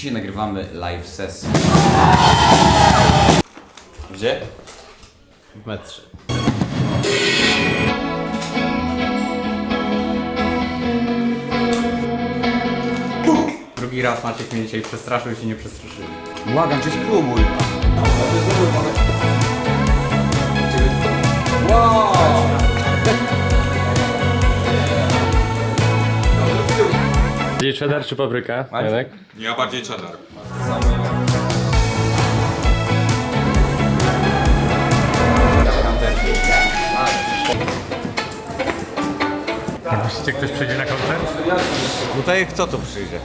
Dzisiaj nagrywamy live sesję. Gdzie? W metrze. Drugi raz Maciek mnie dzisiaj przestraszył się nie przestraszył. Błagam cię, spróbuj. Czyli cheddar czy papryka? Janek? Ja bardziej cheddar. Myślicie, ktoś przyjdzie na koncert? Tutaj kto tu przyjdzie?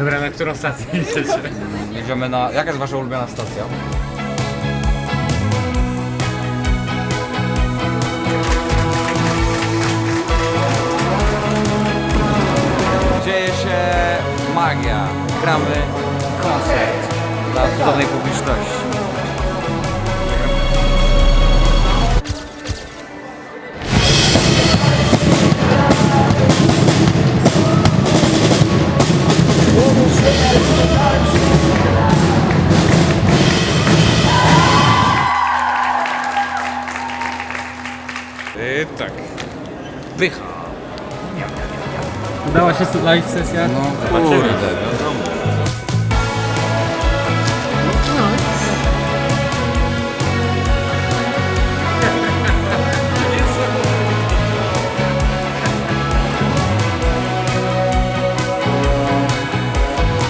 Dobra, na którą stację idziecie? Jedziemy na... Jaka jest wasza ulubiona stacja? Dzieje się magia. Gramy koncert dla cudownej publiczności. Yy, tak. Pycha. Udała się live sesja? No, Kurde, wiadomo.